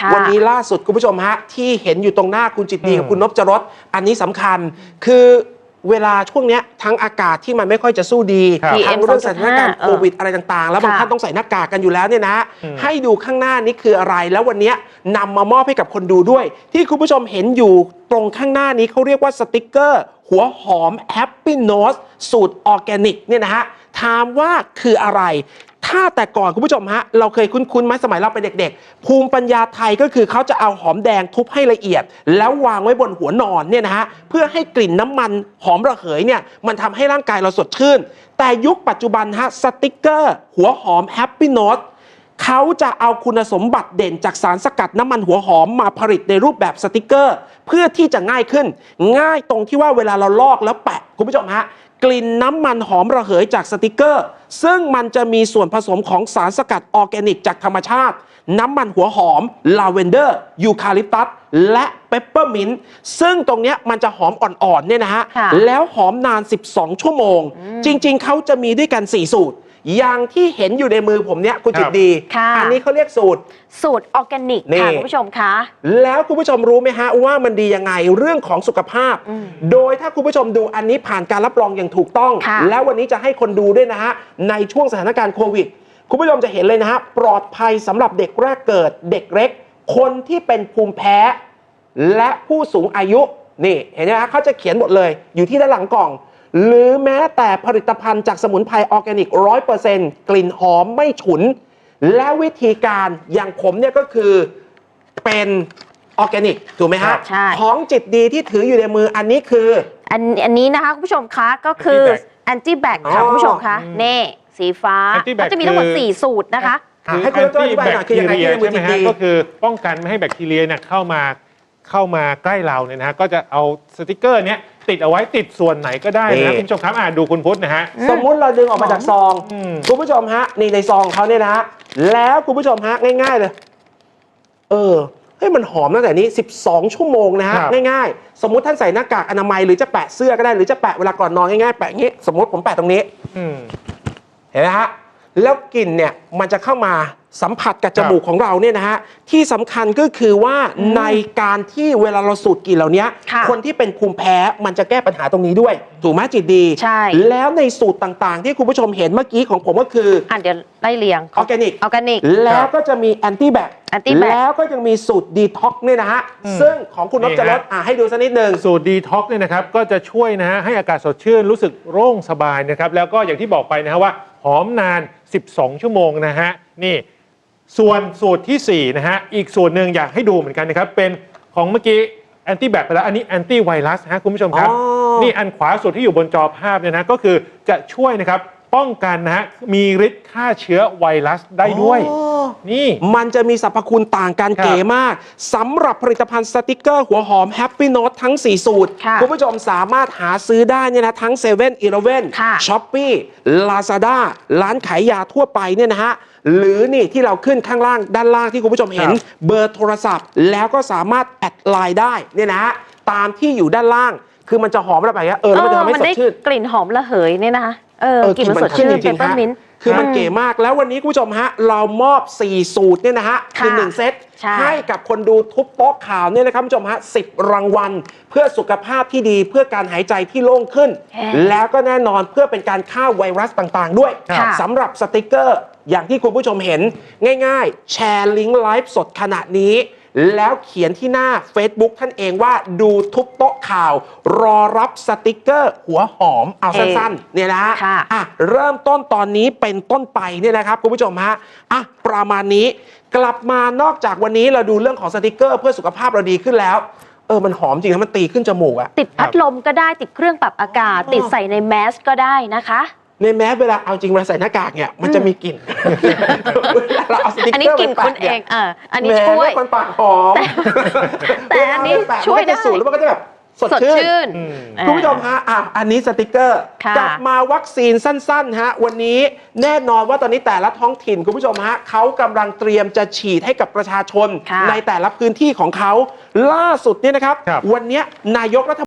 ค่ะวันนี้ล่าสุดคุณผู้ชมฮะ ที่เห็นอยู่ตรงหน้าคุณจิตดีอืมกับคุณนพจรสอันนี้สำคัญคือเวลาช่วงเนี้ยทั้งอากาศที่มันไม่ค่อยจะสู้ดีครับทั้งเรื่องสถานการณ์ PM โควิดอะไรต่างๆ แล้วบางค่ะท่านต้องใส่หน้ากากกันอยู่แล้วเนี่ยนะอืมให้ดูข้างหน้านี้คืออะไรแล้ววันเนี้ยนำมามอบให้กับคนดูด้วย ที่คุณผู้ชมเห็นอยู่ตรงข้างหน้านี้เขาเรียกว่าสติกเกอร์ หัวหอม Happy Nose สูตรออร์แกนิกเนี่ยนะฮะถามว่าคืออะไร ถ้าแต่ก่อนคุณผู้ชมฮะเราเคยคุ้นๆไหมสมัยเราเป็นเด็กๆ ภูมิปัญญาไทยก็คือเขาจะเอาหอมแดงทุบให้ละเอียด แล้ววางไว้บนหัวนอนเนี่ยนะฮะเพื่อให้กลิ่นน้ำมันหอมระเหยเนี่ยมันทำให้ร่างกายเราสดชื่น แต่ยุคปัจจุบันฮะสติกเกอร์ หัวหอม Happy Note เขาจะเอาคุณสมบัติเด่นจากสารสกัดน้ำมันหัวหอมมาผลิตในรูปแบบสติกเกอร์ เพื่อที่จะง่ายขึ้น ง่ายตรงที่ว่าเวลาเราลอกแล้วแปะคุณผู้ชมฮะกลิ่นน้ำมันหอมระเหยจากสติกเกอร์ ซึ่งมันจะมีส่วนผสมของสารสกัดออร์แกนิกจากธรรมชาติ น้ำมันหัวหอม ลาเวนเดอร์ ยูคาลิปตัส และเปปเปอร์มินต์ซึ่งตรงเนี้ยมันจะหอมอ่อนๆเนี่ยนะฮะค่ะแล้วหอมนาน 12 ชั่วโมง จริงๆ เขาจะมีด้วยกัน 4 สูตร อย่างที่เห็นอยู่ในมือผมเนี่ยคุณจิตดี ค่ะ อันี้เขาเรียกสูตร สูตรออร์แกนิกนี่ ค่ะคุณผู้ชมคะ แล้วคุณผู้ชมรู้ไหมฮะว่ามันดียังไงเรื่องของสุขภาพ อืมโดยถ้าคุณผู้ชมดูอันนี้ผ่านการรับรองอย่างถูกต้อง ค่ะ แล้ววันนี้จะให้คนดูด้วยนะฮะในช่วงสถานการณ์โควิด คุณผู้ชมจะเห็นเลยนะฮะปลอดภัยสำหรับเด็กแรกเกิด เด็กเล็ก คนที่เป็นภูมิแพ้ และผู้สูงอายุนี่เห็นไหมฮะเขาจะเขียนหมดเลย อยู่ที่ด้านหลังกล่อง หรือแม้แต่ผลิตภัณฑ์จากสมุนไพรออร์แกนิกร้อยเปอร์เซ็นต์กลิ่นหอมไม่ฉุน และวิธีการอย่างผมเนี่ยก็คือเป็นออร์แกนิกถูกไหมครัฮะบใช่ ของจิตดีที่ถืออยู่ในมืออันนี้คือ อันอันนี้นะคะคุณผู้ชมคะก็คือ Anti-Bac แอนตี้แบคค่ะอ๋อ คุณผู้ชมคะอืมเน่สีฟ้า Anti-Bac ก็จะมีทั้งหมด คือ 4 สูตรนะคะ อะให้คุณดรอธิบายหน่อยคือยังไงที่ในมือใช่ไหมจิตฮะดี ก็คือป้องกันไม่ให้แบคทีเรียเนี่ยเข้ามา เข้ามาใกล้เราเนี่ยนะฮะก็จะเอาสติกเกอร์เนี้ยติดเอาไว้ติดส่วนไหนก็ได้นี่นะคุณผู้ชมครับอ่าดูคุณพุทธนะฮะ สมมุติเราดึงออกมาจากซอง อืม คุณผู้ชมฮะ นี่ในซองของเขาเนี่ยนะฮะ แล้วคุณผู้ชมฮะ ง่ายๆเลย เออเฮ้ยมันหอมตั้งแต่นี้ 12 ชั่วโมงนะฮะ ครับง่ายๆ สมมุติท่านใส่หน้ากากอนามัยหรือจะแปะเสื้อก็ได้หรือจะแปะเวลาก่อนนอนง่ายๆ แปะอย่างนี้ สมมติผมแปะตรงนี้ อืม เห็นไหมฮะ แล้วกลิ่นเนี่ยมันจะเข้ามาสัมผัสกับจมูกของเราเนี่ยนะฮะที่สำคัญก็คือว่าในการที่เวลาเราสูดกลิ่นเหล่านี้ค่ะคนที่เป็นภูมิแพ้มันจะแก้ปัญหาตรงนี้ด้วยถูกไหมจิตดีใช่แล้วในสูตรต่างๆ ที่คุณผู้ชมเห็นเมื่อกี้ของผมก็คืออะเดี๋ยวไล่เรียงออร์แกนิกออร์แกนิกแล้วก็จะมีแอนตี้แบค Anti-Bac แล้วก็ยังมีสูตรดีท็อกเนี่ยนะฮะอืมซึ่งของคุณนพนี่จะลดฮะอะให้ดูสักนิดหนึ่งสูตรดีท็อกเนี่ยนะครับก็จะช่วยนะฮะให้อากาศสดชื่นรู้สึกโล่งสบายนะครับแล้วก็อย่างที่บอกไปนะฮะว่า หอมนาน 12 ชั่วโมงนะฮะนี่ส่วนสูตรทีสี่4นะฮะอีกส่วนหนึ่งอยากให้ดูเหมือนกันนะครับเป็นของเมื่อกี้แอนตี้แบคไปแล้วอันนี้แอนตี้ไวรัสฮะคุณผู้ชมครับอ๋อนี่อันขวาสุดที่อยู่บนจอภาพเนี่ยนะก็คือจะช่วยนะครับป้องกันนะฮะมีฤทธิ์ฆ่าเชื้อไวรัสได้ด้วยอ๋อ นี่มันจะมีสรรพคุณต่างกันครับเก๋มากสำหรับผลิตภัณฑ์สติกเกอร์หัวหอม Happy Note ทั้ง 4 สูตรค่ะณผู้ชมสามารถหาซื้อได้เนี่ยนะทั้ง7 e เ e ่ e อ e ค่ะช้อปปี้ลาซาด้าร้านขายยาทั่วไปเนี่ยนะฮะหรือนี่ที่เราขึ้นข้างล่างด้านล่างที่คุณผู้ชมเห็นครับเบอร์โทรศัพท์ แล้วก็สามารถแอดไลน์ได้เนี่ยนะฮะตามที่อยู่ด้านล่าง คือมันจะหอมอะไรแบบนี้เออแล้วมันจะทำให้มันสดได้ชื่นกลิ่นหอมระเหยเนี่ยนะคะ เออเออกลิ่นมันสดชื่นจเปริปงเปอๆฮะร์มินต์คือมันเก๋มากแล้ววันนี้คุณผู้ชมฮะ เรามอบ 4 สูตรเนี่ยนะฮะคือค่ะ1เซตใช่ให้กับคนดูทุบโต๊ะข่าวเนี่ยนะครับคุณผู้ชมฮะ10รางวัล เพื่อสุขภาพที่ดีเพื่อการหายใจที่โล่งขึ้น แล้วก็แน่นอนเพื่อเป็นการฆ่าไวรัสต่างๆ ด้วยค่ะสำหรับสติกเกอร์ อย่างที่คุณผู้ชมเห็นง่าย ๆ แชร์ลิงก์ไลฟ์สดขณะนี้ แล้วเขียนที่หน้า Facebook ท่านเองว่าดูทุบโต๊ะข่าว รอรับสติกเกอร์ หัวหอมเอาสั้นๆเนี่ยนะฮะค่ะอะเริ่มต้นตอนนี้เป็นต้นไปเนี่ยนะครับคุณผู้ชมฮะอะประมาณนี้กลับมานอกจากวันนี้เราดูเรื่องของสติกเกอร์เพื่อสุขภาพเราดีขึ้นแล้วเออ มันหอมจริงนะมันตีขึ้นจมูกอะติดพัดลมก็ได้ติดเครื่องปรับอากาศ ติดใส่ในแมสก็ได้นะคะ ในแม้เวลาเอาจริงเวลาใส่หน้ากากเนี่ยมันจะมีกลิ่นเวลาเราเอาสติกอันเกนี้อร์กลิ่นไปคุณแปะเอนี่งเอออันนี้แหมช่วยคนปากหอมแต่อันนี้เวลาเราแปะช่วยมันก็จะได้สูดแล้วมันก็จะแบบสดสดชื่นชื่นอืมเออคุณผู้ชมฮะอะอันนี้สติกเกอร์ค่ะกลับมาวัคซีนสั้นๆฮะวันนี้แน่นอนว่าตอนนี้แต่ละท้องถิ่นคุณผู้ชมฮะเขากำลังเตรียมจะฉีดให้กับประชาชนค่ะในแต่ละพื้นที่ของเขาล่าสุดเนี่ยนะครับครับวันเนี้ยนายกรัฐ